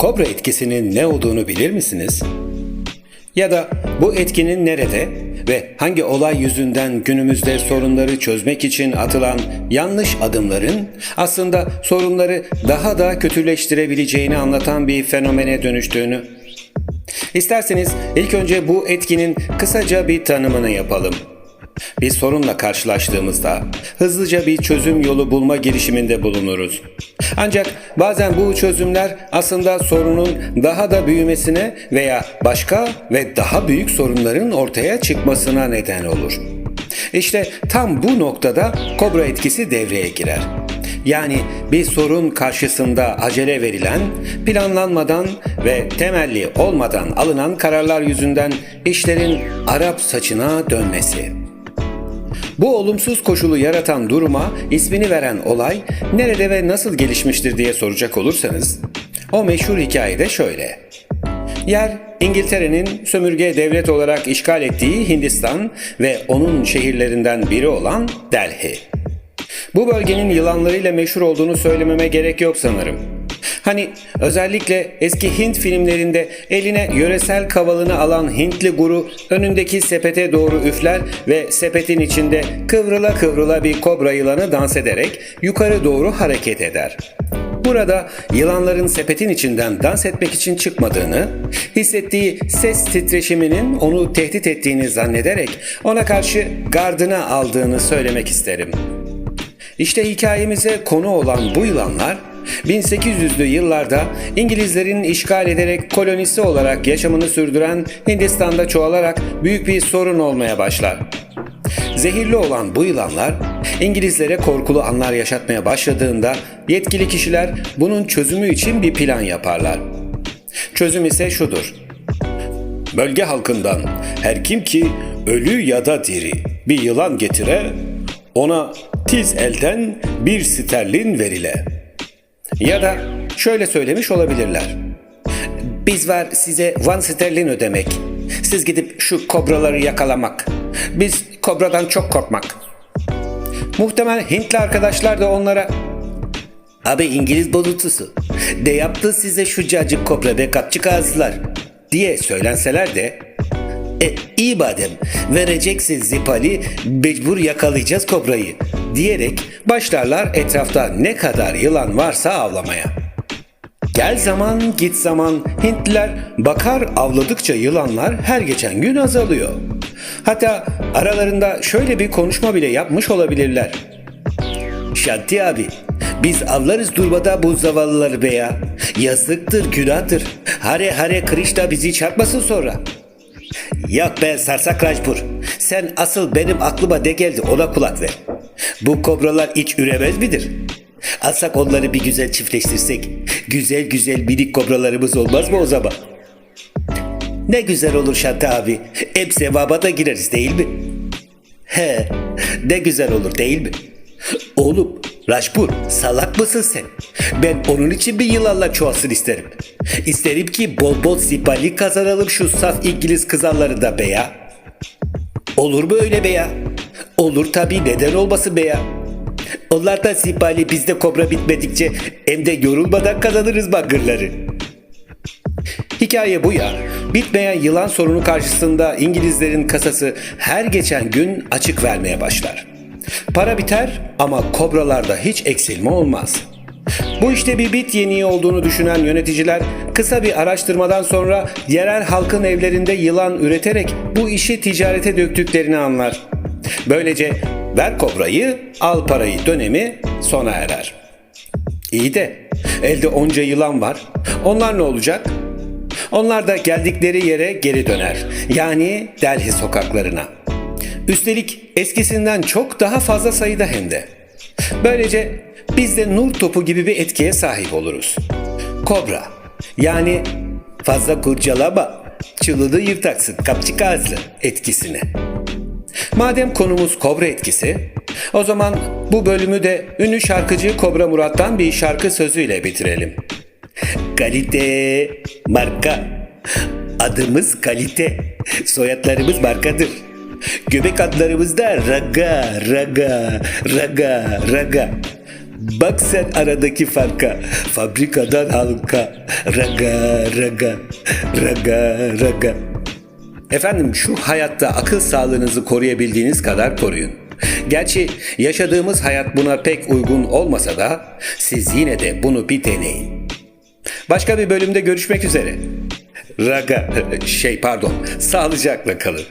kobra etkisinin ne olduğunu bilir misiniz? Ya da bu etkinin nerede ve hangi olay yüzünden günümüzde sorunları çözmek için atılan yanlış adımların aslında sorunları daha da kötüleştirebileceğini anlatan bir fenomene dönüştüğünü? İsterseniz ilk önce bu etkinin kısaca bir tanımını yapalım. Bir sorunla karşılaştığımızda hızlıca bir çözüm yolu bulma girişiminde bulunuruz. Ancak bazen bu çözümler aslında sorunun daha da büyümesine veya başka ve daha büyük sorunların ortaya çıkmasına neden olur. İşte tam bu noktada kobra etkisi devreye girer. Yani bir sorun karşısında acele verilen, planlanmadan ve temelli olmadan alınan kararlar yüzünden işlerin Arap saçına dönmesi. Bu olumsuz koşulu yaratan duruma ismini veren olay nerede ve nasıl gelişmiştir diye soracak olursanız, o meşhur hikayede şöyle. Yer İngiltere'nin sömürge devlet olarak işgal ettiği Hindistan ve onun şehirlerinden biri olan Delhi. Bu bölgenin yılanlarıyla meşhur olduğunu söylememe gerek yok sanırım. Hani özellikle eski Hint filmlerinde eline yöresel kavalını alan Hintli guru önündeki sepete doğru üfler ve sepetin içinde kıvrıla kıvrıla bir kobra yılanı dans ederek yukarı doğru hareket eder. Burada yılanların sepetin içinden dans etmek için çıkmadığını, hissettiği ses titreşiminin onu tehdit ettiğini zannederek ona karşı gardına aldığını söylemek isterim. İşte hikayemize konu olan bu yılanlar 1800'lü yıllarda İngilizlerin işgal ederek kolonisi olarak yaşamını sürdüren Hindistan'da çoğalarak büyük bir sorun olmaya başlar. Zehirli olan bu yılanlar İngilizlere korkulu anlar yaşatmaya başladığında yetkili kişiler bunun çözümü için bir plan yaparlar. Çözüm ise şudur. Bölge halkından her kim ki ölü ya da diri bir yılan getire, ona tiz elden bir sterlin verile. Ya da şöyle söylemiş olabilirler. Biz var size one sterlin ödemek. Siz gidip şu kobraları yakalamak. Biz kobradan çok korkmak. Muhtemel Hintli arkadaşlar da onlara Abi İngiliz bozuntusu. De yaptı size şu cacık kobra ve kapçık ağızlar diye söylenseler de e iyi badem vereceksin zipali mecbur yakalayacağız kobrayı diyerek başlarlar etrafta ne kadar yılan varsa avlamaya. Gel zaman git zaman Hintliler bakar avladıkça yılanlar her geçen gün azalıyor. Hatta aralarında şöyle bir konuşma bile yapmış olabilirler. Şanti abi biz avlarız durmada bu zavallıları be ya. Yazıktır günahtır. Hare hare kırışta bizi çarpmasın sonra. Yok ben sarsak Rajpur. Sen asıl benim aklıma de geldi ona kulak ver. Bu kobralar hiç üremez midir? Alsak onları bir güzel çiftleştirsek güzel güzel minik kobralarımız olmaz mı o zaman? Ne güzel olur Şanti abi. Hem sevaba da gireriz değil mi? He, ne güzel olur değil mi? Oğlum, Raşpur salak mısın sen? Ben onun için bir yılanla çoğalsın isterim. İsterim ki bol bol sipali kazanalım şu saf İngiliz kızarlarında be ya. Olur mu öyle be ya? Olur tabii neden olmasın be ya? Onlardan sipali bizde kobra bitmedikçe hem de yorulmadan kazanırız bangırları. Hikaye bu ya. Bitmeyen yılan sorunu karşısında İngilizlerin kasası her geçen gün açık vermeye başlar. Para biter ama kobralarda hiç eksilme olmaz. Bu işte bir bit yeniği olduğunu düşünen yöneticiler kısa bir araştırmadan sonra yerel halkın evlerinde yılan üreterek bu işi ticarete döktüklerini anlar. Böylece ver kobrayı al parayı dönemi sona erer. İyi de elde onca yılan var. Onlar ne olacak? Onlar da geldikleri yere geri döner. Yani Delhi sokaklarına. Üstelik eskisinden çok daha fazla sayıda hem de. Böylece biz de nur topu gibi bir etkiye sahip oluruz. Kobra yani fazla kurcalama çılını yırtaksın kapçık ağızlı etkisini. Madem konumuz kobra etkisi, o zaman bu bölümü de ünlü şarkıcı Kobra Murat'tan bir şarkı sözüyle bitirelim. Kalite, marka. Adımız kalite, soyadlarımız markadır. Göbek adlarımız da raga, raga, raga, raga. Bak sen aradaki farka. Fabrikadan halka. Raga raga. Raga raga. Efendim şu hayatta akıl sağlığınızı koruyabildiğiniz kadar koruyun. Gerçi yaşadığımız hayat buna pek uygun olmasa da siz yine de bunu bir deneyin. Başka bir bölümde görüşmek üzere. Raga, şey pardon, sağlıcakla kalın.